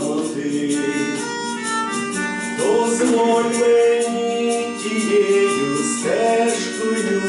самоти, дозволь мені тією стежкою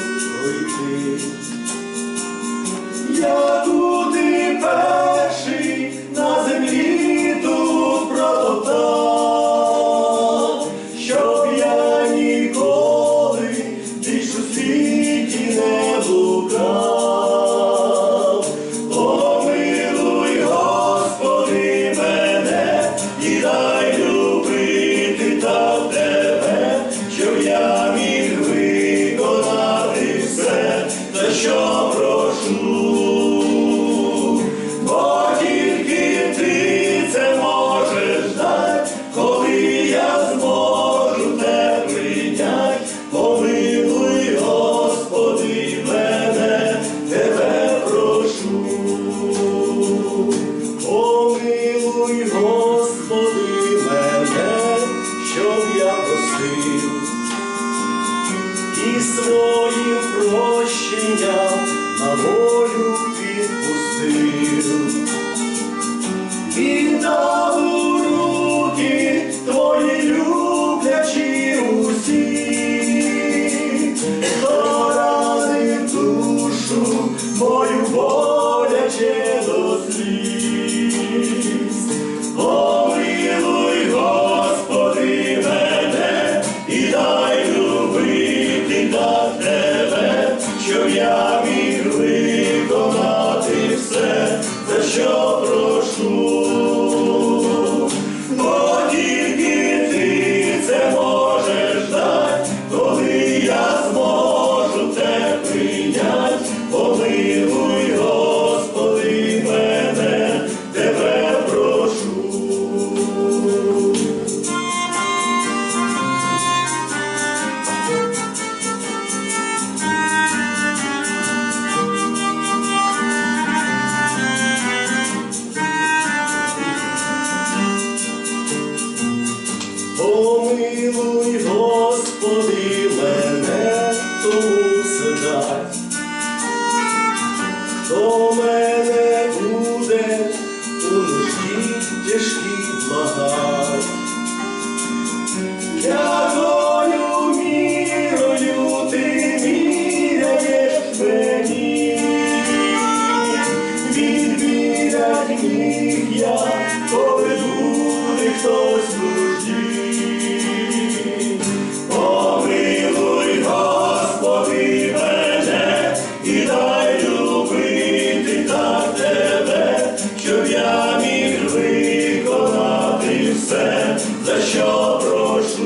що прошу,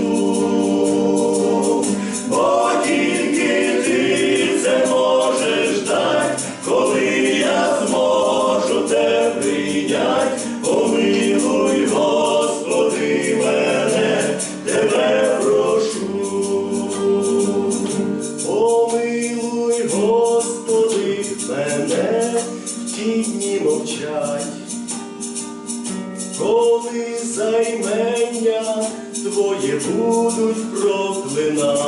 бо тільки ти це можеш дати, коли я зможу те прийняти, помилуй, Господи, мене, тебе прошу, помилуй, Господи, мене, в тіні мовчать коли займення твоє будуть проклина.